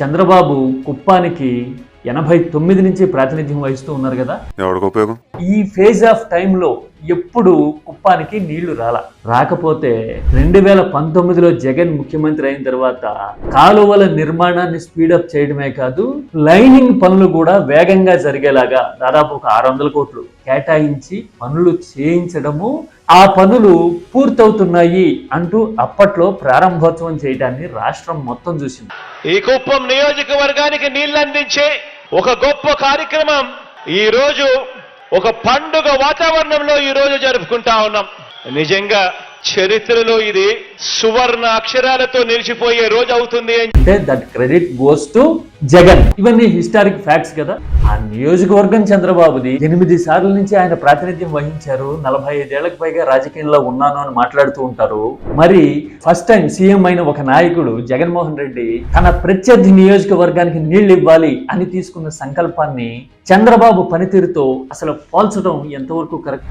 చంద్రబాబు కుప్పానికి ఎనభై తొమ్మిది నుంచి ప్రాతినిధ్యం వహిస్తూ ఉన్నారు కదా. ఎవరికి ఉపయోగం? ఈ ఫేజ్ ఆఫ్ టైంలో ఎప్పుడు కుప్పానికి నీళ్ళు రాల? రాకపోతే రెండు వేల పంతొమ్మిదిలో జగన్ ముఖ్యమంత్రి అయిన తర్వాత కాలువల నిర్మాణాన్ని స్పీడప్ చేయడమే కాదు లైనింగ్ పనులు కూడా వేగంగా జరిగేలాగా దాదాపు ఒక ఆరు వందల కోట్లు కేటాయించి పనులు చేయించడము ఆ పనులు పూర్తవుతున్నాయి అంటూ అప్పట్లో ప్రారంభోత్సవం చేయడాన్ని రాష్ట్రం మొత్తం చూసింది. ఈ కుప్పం నియోజకవర్గానికి నీళ్ళందించే ఒక గొప్ప కార్యక్రమం. ఈ రోజు ఒక పండుగ వాతావరణంలో ఈ రోజు జరుపుకుంటా ఉన్నాం. నిజంగా చరిత్రలో ఇది సువర్ణ అక్షరాలతో నిలిచిపోయే రోజు అవుతుంది అంటే that credit goes to Jagan. ఇవన్నీ హిస్టారిక్ ఫ్యాక్ట్స్ కదా? ఆ నియోజకవర్గం చంద్రబాబుది ఎనిమిది సార్ల నుంచి ఆయన ప్రాతినిధ్యం వహించారు. నలభై ఐదేళ్ళకు పైగా రాజకీయంలో ఉన్నాను అని మాట్లాడుతూ ఉంటారు. మరి ఫస్ట్ టైం సీఎం అయిన ఒక నాయకుడు జగన్మోహన్ రెడ్డి తన ప్రత్యర్థి నియోజకవర్గానికి నీళ్ళు ఇవ్వాలి అని తీసుకున్న సంకల్పాన్ని చంద్రబాబు పనితీరుతో అసలు పోల్చడం ఎంతవరకు కరెక్ట్?